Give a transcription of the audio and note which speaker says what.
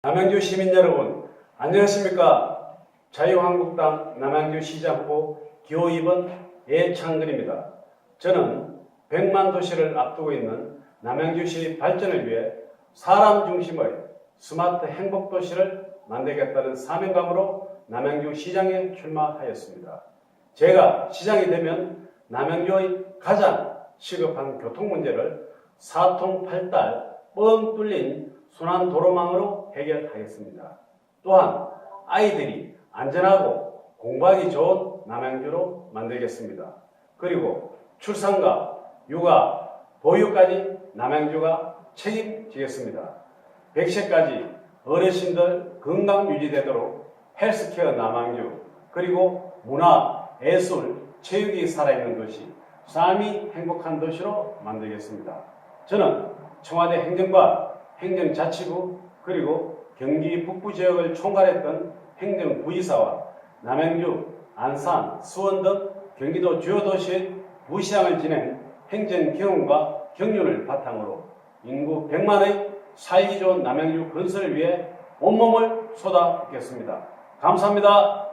Speaker 1: 남양주 시민 여러분, 안녕하십니까? 자유한국당 남양주 시장후 기호 2번 예창근입니다. 저는 100만 도시를 앞두고 있는 남양주시 발전을 위해 사람 중심의 스마트 행복 도시를 만들겠다는 사명감으로 남양주 시장에 출마하였습니다. 제가 시장이 되면 남양주의 가장 시급한 교통 문제를 사통팔달 뻥 뚫린 순환 도로망으로 해결하겠습니다. 또한 아이들이 안전하고 공부하기 좋은 남양주로 만들겠습니다. 그리고 출산과 육아, 보육까지 남양주가 책임지겠습니다. 100세까지 어르신들 건강 유지되도록 헬스케어 남양주, 그리고 문화, 예술, 체육이 살아있는 도시, 삶이 행복한 도시로 만들겠습니다. 저는 청와대 행정관, 행정자치부, 그리고 경기 북부 지역을 총괄했던 행정부이사와 남양주, 안산, 수원 등 경기도 주요 도시의 부시장을 지낸 행정 경험과 경륜을 바탕으로 인구 100만의 살기 좋은 남양주 건설을 위해 온몸을 쏟아 붓겠습니다. 감사합니다.